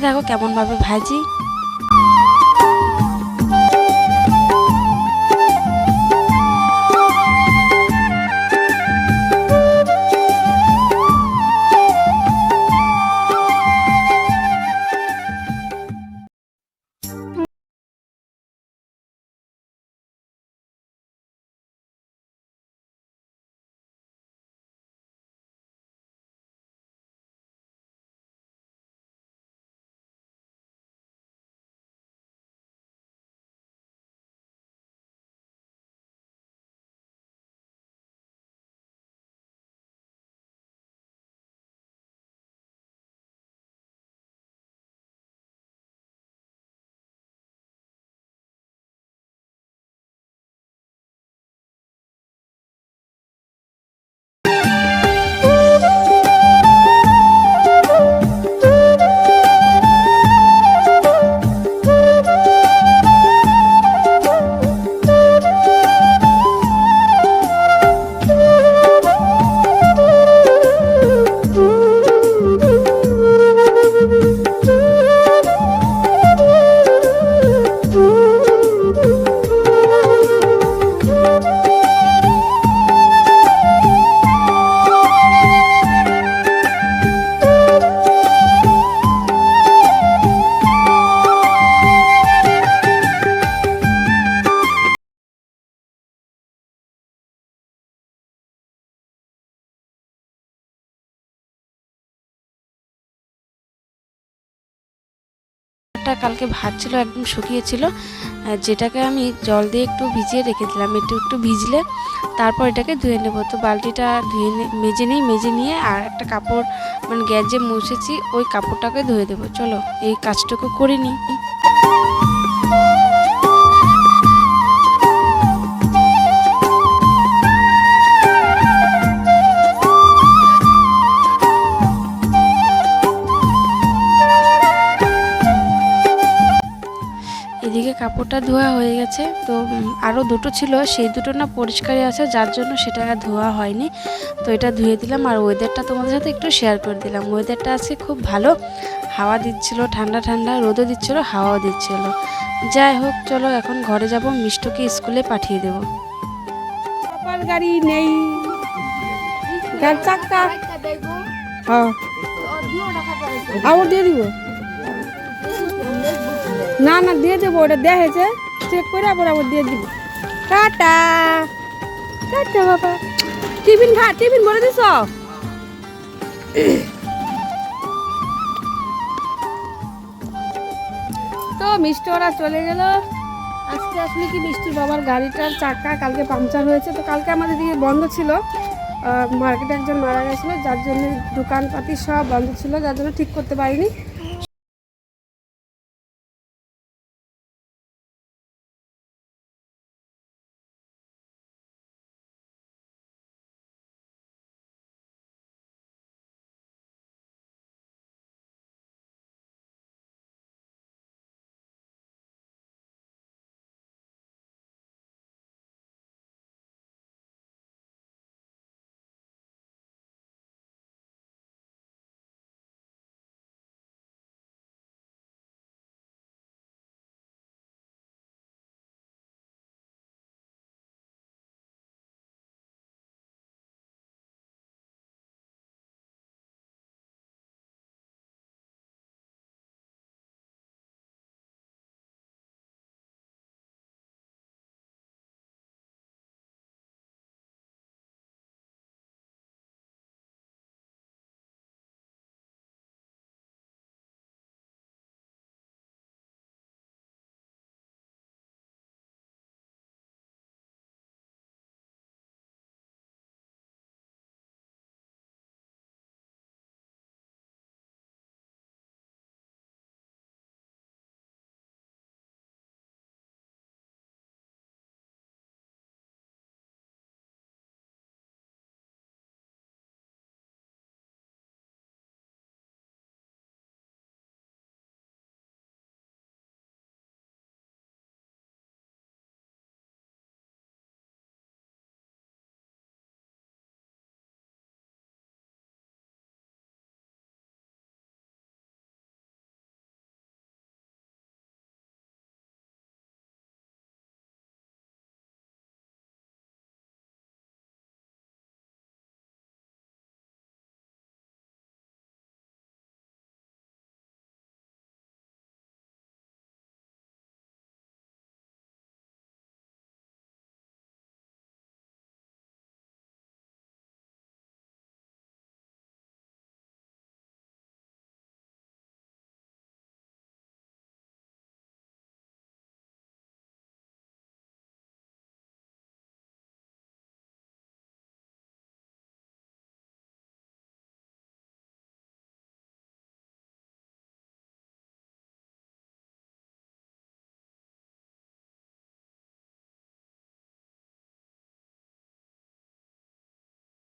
দেখো কেমনভাবে ভাজি। একটা কালকে ভাত ছিল, একদম শুকিয়েছিল যেটাকে আমি জল দিয়ে একটু ভিজিয়ে রেখে দিলাম একটু একটু ভিজলে তারপর এটাকে ধুয়ে নেব। তো বালতিটা ধুয়ে মেজে নিই, মেজে নিয়ে আর একটা কাপড় মানে গ্যাজে মুছেছি, ওই কাপড়টাকে ধুয়ে দেবো। চলো, এই কাজটুকু করে নিই। কাপড়টা ধোয়া হয়ে গেছে। তো আরও দুটো ছিল। সেই দুটো না পরিষ্কারই আছে যার জন্য সেটা আর ধোয়া হয়নি। তো এটা ধুয়ে দিলাম আর ওয়েদারটা তোমাদের সাথে একটু শেয়ার করে দিলাম। ওয়েদারটা আজকে খুব ভালো। হাওয়া দিচ্ছিল ঠান্ডা ঠান্ডা রোদও দিচ্ছিল হাওয়াও দিচ্ছিল। যাই হোক চলো এখন ঘরে যাব মিষ্টকে স্কুলে পাঠিয়ে দেবো। গাড়ি নেই। চাক্কা হ্যাঁ। দিয়ে দিব? না না, দিয়ে দেবো ওটা দেওয়া হয়েছে। চেক করে আবার আবার দিয়ে দিব। টাটা। টাটা, বাবা। টিফিন খা, টিফিন ভরে দিছ তো মিষ্টি ওরা চলে গেল। আজকে আসলে কি মিষ্টির বাবার গাড়িটার চাকা কালকে পাংচার হয়েছে, তো কালকে আমাদের দিকে বন্ধ ছিল। মার্কেটে একজন মারা গেছিল, যার জন্য দোকানপাতি সব বন্ধ ছিল, যার জন্য ঠিক করতে পারিনি।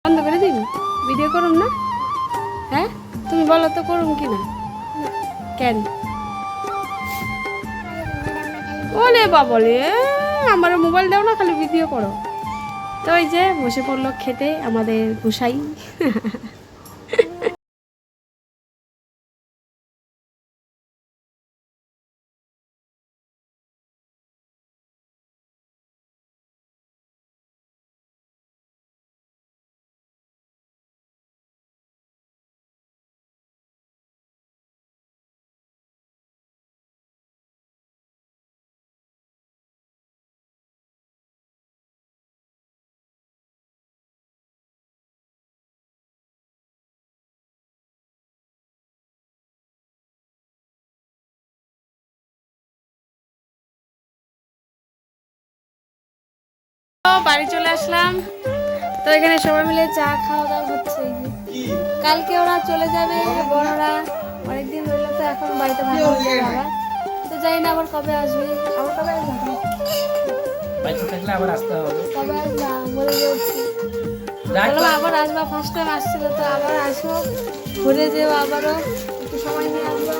বন্ধ করে দিন ভিডিও করুম না? হ্যাঁ? তুমি বলো তো করুম কি না? কেন? ওলে বাবলে আমার মোবাইল দাও না, খালি ভিডিও করো। তো ওই যে বসে পড়ল খেতে, আমাদের গুসাই। বাড়ি চলে আসলাম। তো এখানে সবাই মিলে চা খাওয়া দাওয়া হচ্ছে কালকে ওরা চলে যাবে বড়রা। অনেকদিন হইল তো এখন বাড়িতে ভালো হয়ে যাবে আবার। তো জানি না আবার কবে আসবে। আবার কবে আসবে? থাকলে আবার আসতে হবে। কবে আসবা? বলে যাক বললাম আবার আসবা ফার্স্ট টাইম আসছিল তো আবার আসো ঘুরে যেও আবারও। একটু সময় নিয়ে আসব।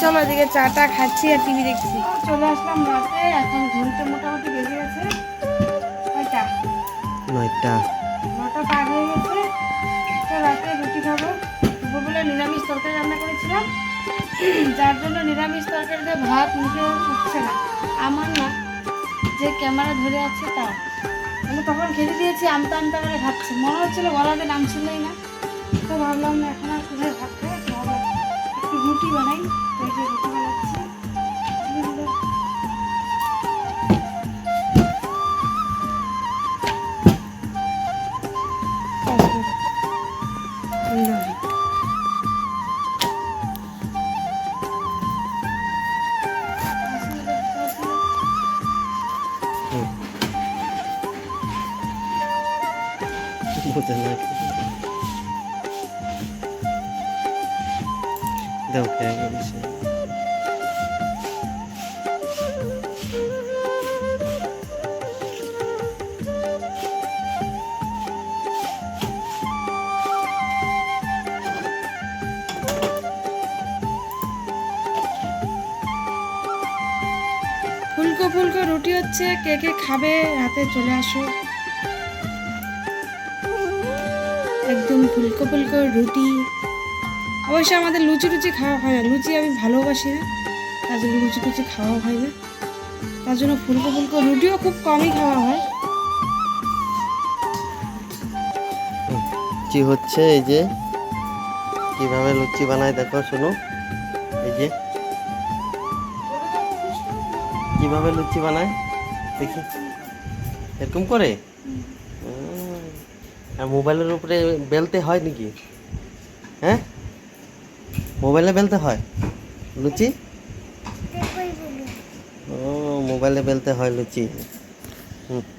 চলো এদিকে চাটা খাচ্ছি আর টিভি দেখছি। চলে আসলাম রাতে এখন ঘুরতে মোটামুটি বেজে গেছে। নয়টা। নটা পার হয়ে গেছে। তো রাতে রুটি খাব। দুপুরবেলা নিরামিষ তরকারি রান্না করেছিলাম। যার জন্য নিরামিষ তরকারিতে ভাত মুখে উঠছে না। আমার না যে ক্যামেরা ধরে আছে তা আমি তখন খেতে দিয়েছি আমতা আমতা করে খাচ্ছে মনে হচ্ছিল গলাতে নামছিলই না। তো ভাবলাম এখন আর কোথায় ভাত খাই একটু রুটি বানাই। তো রুটি দাও খেয়ে গেছে ফুলকো ফুলকো রুটি হচ্ছে, কে কে খাবে রাতে চলে আসো। একদম ফুলকো ফুলকো রুটি। অবশ্য আমাদের লুচি টুচি খাওয়া হয় না। লুচি আমি ভালোবাসি না। তার জন্য লুচি টুচি খাওয়া হয় না। তার জন্য ফুলকো ফুলকো রুটিও খুব কমই খাওয়া হয়। কি হচ্ছে এই যে, কীভাবে লুচি বানায় দেখো, শোনো। এই যে, কীভাবে লুচি বানায়, দেখি। এরকম করে? আর মোবাইলের উপরে বেলতে হয় নাকি? হ্যাঁ? মোবাইলে বেলতে হয়? লুচি? ও মোবাইলে বেলতে হয় লুচি। হুম।